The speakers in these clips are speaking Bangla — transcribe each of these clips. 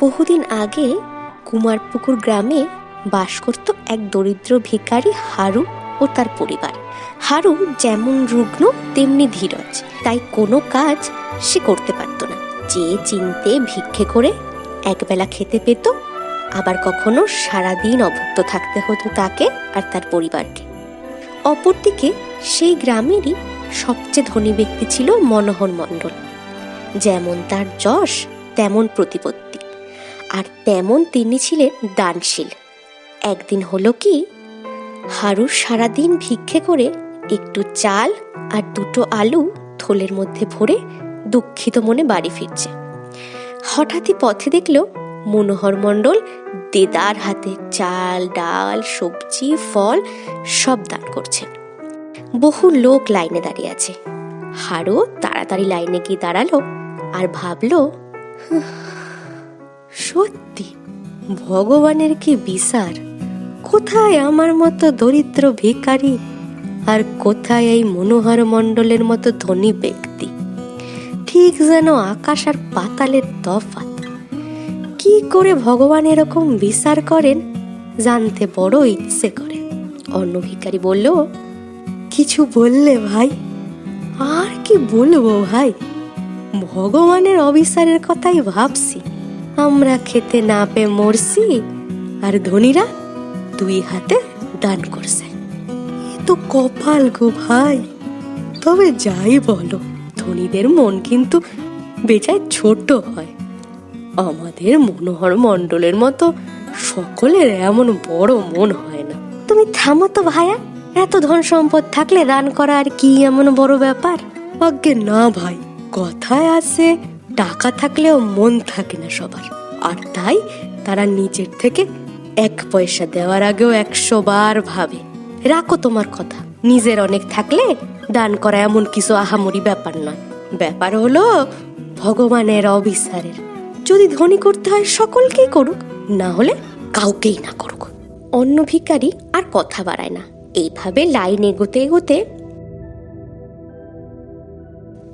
বহুদিন আগে কুমারপুকুর গ্রামে বাস করত এক দরিদ্র ভিখারি হারু ও তার পরিবার। হারু যেমন রুগ্ন, তেমনি ধীরজ। তাই কোনো কাজ সে করতে পারত না। যে চিনতে ভিক্ষে করে একবেলা খেতে পেত, আবার কখনো সারাদিন অভুক্ত থাকতে হতো তাকে আর তার পরিবারকে। অপরদিকে সেই গ্রামেরই সবচেয়ে ধনী ব্যক্তি ছিল মনোহর মণ্ডল। যেমন তার যশ, তেমন প্রতিপত্তি। আর তেমন তিনি ছিলেন দানশীল। একদিন হলো কি হারু সারাদিন ভিক্ষে করে একটু চাল আর দুটো আলু থলের মধ্যে ভরে দুঃখিত মনে বাড়ি ফিরছে। হঠাৎই পথে দেখল মনোহর মণ্ডল দেদার হাতে চাল ডাল সবজি ফল সব দান করছে বহু লোক লাইনে দাঁড়িয়ে আছে। হারু তাড়াতাড়ি লাইনে গিয়ে দাঁড়াল আর ভাবলো "হুঁ, সত্যি? ভগবানের কি বিচার? কোথায় আমার মতো দরিদ্র ভিখারি? আর কোথায় এই মনোহর মণ্ডলের মতো ধনী ব্যক্তি? ঠিক যেন আকাশ আর পাতালের তফাৎ। কি করে ভগবান এরকম বিচার করেন? জানতে বড় ইচ্ছে করে। অন্য ভিখারি বলল, কিছু বললে ভাই। আর কি বলব ভাই? ভগবানের অবিচারের কথাই ভাবছি। আমরা খেতে না পেয়ে মরছি আর ধনীরা দুই হাতে দান করছে। এ তো কপাল গো ভাই। তবে যাই বলো ধনীদের মন কিন্তু বেচায় ছোট হয়। আমাদের মনোহর মণ্ডলের মতো সকলের এমন বড় মন হয় না। তুমি থামো তো ভাইয়া এত ধন সম্পদ থাকলে দান করা আর কি এমন বড় ব্যাপার? আজ্ঞে না ভাই কথায় আছে টাকা থাকলেও মন থাকে না সবার। আর তাই তারা নিজের থেকে এক পয়সা দেওয়ার আগেও একশো বার ভাবে, রাখো তোমার কথা, নিজের অনেক থাকলে দান করা এমন কিছু আহামরি ব্যাপার নয়। ব্যাপার হলো ভগবানের অবিচারের। যদি ধনী করতে হয় সকলকেই করুক, না হলে কাউকেই না করুক। অন্য ভিখারি আর কথা বাড়ায় না। এইভাবে লাইন এগোতে এগোতে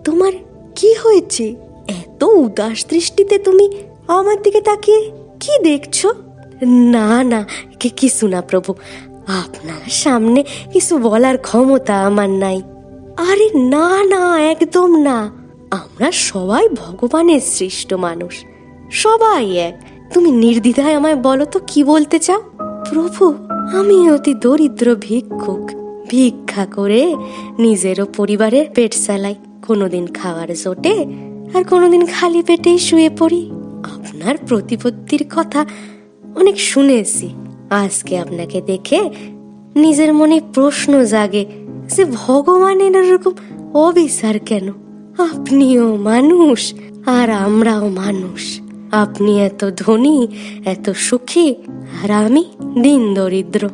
তোমার কি হয়েছে? উদাস দৃষ্টিতে তুমি আমার দিকে তাকিয়ে কি দেখছ? না না, কি, কিছু না প্রভু। আপনার সামনে কিছু বলার ক্ষমতা আমার নাই। আরে না না, একদম না। আমরা সবাই ভগবানের সৃষ্ট মানুষ। সবাই এক। তুমি নির্দ্বিধায় আমায় বলো তো কি বলতে চাও? প্রভু, আমি অতি দরিদ্র ভিক্ষুক। ভিক্ষা করে নিজেরও পরিবারের পেট চালাই। কোনোদিন খাওয়ার জোটে আর কোনোদিন খালি পেটেই শুয়ে পড়ি। আপনার প্রতিপত্তির কথা অনেক শুনেছি। আজকে আপনাকে দেখে নিজের মনে প্রশ্ন জাগে যে ভগবানের এরকম অবিচার কেন? আপনিও মানুষ আর আমরাও মানুষ। আপনি এত ধনী, এত সুখী আর আমি দিন দরিদ্র।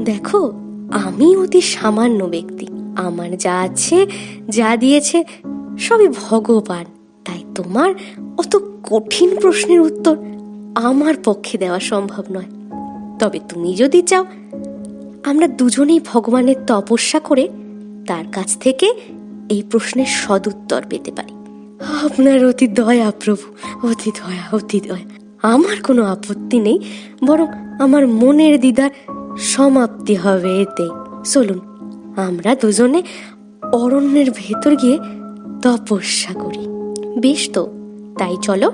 দেখো, আমি অতি সামান্য ব্যক্তি। আমার যা আছে, যা দিয়েছে, সবই ভগবান। তোমার অত কঠিন প্রশ্নের উত্তর আমার পক্ষে দেওয়া সম্ভব নয়। তবে তুমি যদি চাও, আমরা দুজনেই ভগবানের তপস্যা করে তার কাছ থেকে এই প্রশ্নের সদুত্তর পেতে পারি। আপনার অতি দয়া প্রভু, অতি দয়া অতি দয়া। আমার কোনো আপত্তি নেই, বরং আমার মনের দিদার সমাপ্তি হবে এতে। চলুন, আমরা দুজনে অরণ্যের ভেতর গিয়ে তপস্যা করি। বেশ তো, তাই চলো।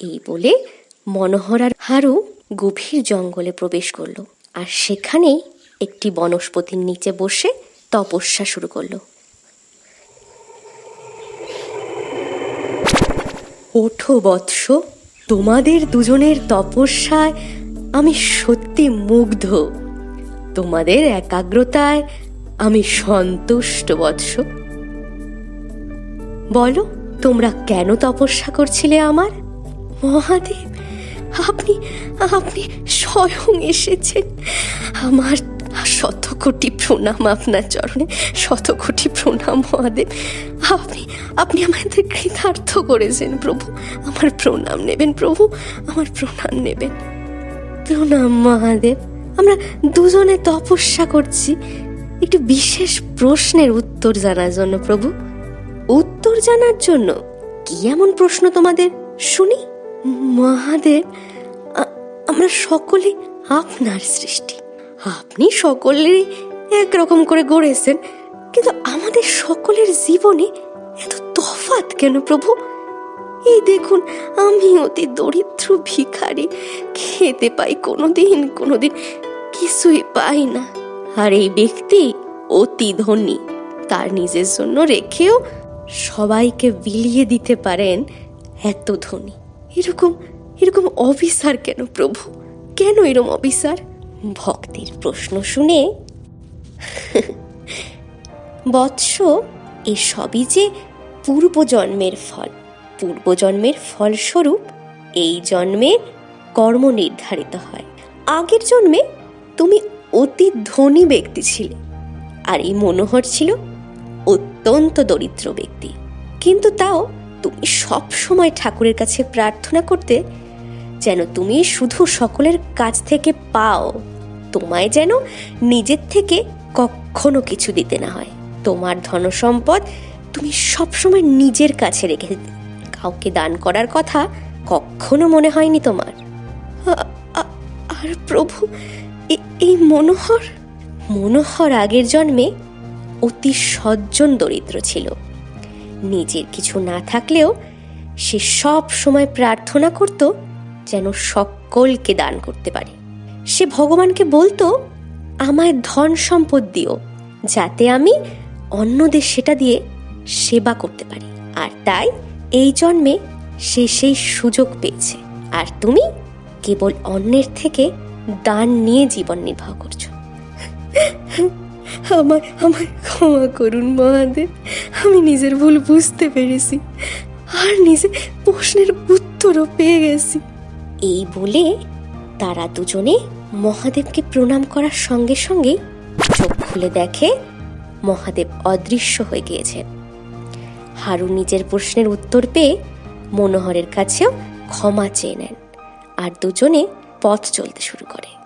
এই বলে মনোহর আর হারু গভীর জঙ্গলে প্রবেশ করল আর সেখানেই একটি বনস্পতির নিচে বসে তপস্যা শুরু করল। ওঠো বৎস, তোমাদের দুজনের তপস্যায় আমি সত্যি মুগ্ধ। তোমাদের একাগ্রতায় আমি সন্তুষ্ট বৎস। বলো, তোমরা কেন তপস্যা করছিলে আমার? মহাদেব, আপনি আপনি স্বয়ং এসেছেন। আমার শত কোটি প্রণাম আপনার চরণে শত কোটি প্রণাম মহাদেব। আপনি আপনি আমাদের কৃতার্থ করেছেন প্রভু। আমার প্রণাম নেবেন প্রভু, আমার প্রণাম নেবেন। প্রণাম মহাদেব, আমরা দুজনে তপস্যা করছি। একটু বিশেষ প্রশ্নের উত্তর জানার জন্য প্রভু। উত্তর জানার জন্য কি এমন প্রশ্ন তোমাদের? শুনি। মহাদেব আমরা সকলে আপনার সৃষ্টি। আপনি সকলের একরকম করে গড়েছেন, কিন্তু আমাদের সকলের জীবনে এত তফাৎ কেন প্রভু? এই দেখুন, আমি অতি দরিদ্র ভিখারি, খেতে পাই কোনোদিন কোনোদিন কিছুই পাই না। আর এই ব্যক্তি অতি ধনী, তার নিজের জন্য রেখেও সবাইকে বিলিয়ে দিতে পারেন এত ধনী। এরকম এরকম অবিচার কেন প্রভু? কেন এরকম অবিচার ভক্তির প্রশ্ন শুনে বৎস এসবই যে পূর্বজন্মের ফল। পূর্বজন্মের ফলস্বরূপ এই জন্মে কর্ম নির্ধারিত হয়। আগের জন্মে তুমি অতি ধনী ব্যক্তি ছিলে। আর এই মনোহর ছিল অত্যন্ত দরিদ্র ব্যক্তি। কিন্তু তাও তুমি সব সময় ঠাকুরের কাছে প্রার্থনা করতে, যেন তুমি শুধু সকলের কাছ থেকে পাও। তোমায় যেন নিজের থেকে কখনো কিছু দিতে না হয়। তোমার ধনসম্পদ তুমি সবসময় নিজের কাছে রেখে দিতে। কাউকে দান করার কথা কখনো মনে হয়নি তোমার। আর প্রভু এই মনোহর? মনোহর আগের জন্মে অতি সজ্জন দরিদ্র ছিল। নিজের কিছু না থাকলেও সে সব সময় প্রার্থনা করত যেন সকলকে দান করতে পারে। সে ভগবানকে বলতো, আমায় ধন সম্পদ দিও, যাতে আমি অন্যদের সেটা দিয়ে সেবা করতে পারি। আর তাই এই জন্মে সে সেই সুযোগ পেয়েছে। আর তুমি কেবল অন্যের থেকে দান নিয়ে জীবন নির্বাহ করছ। আমায় আমায় ক্ষমা করুন মহাদেব। আমি নিজের ভুল বুঝতে পেরেছি। আর নিজে প্রশ্নের উত্তরও পেয়ে গেছি। এই বলে তারা দুজনে মহাদেবকে প্রণাম করার সঙ্গে সঙ্গে চোখ খুলে দেখে মহাদেব অদৃশ্য হয়ে গিয়েছেন হারু নিজের প্রশ্নের উত্তর পেয়ে মনোহরের কাছেও ক্ষমা চেয়ে নেন। আর দুজনে পথ চলতে শুরু করে।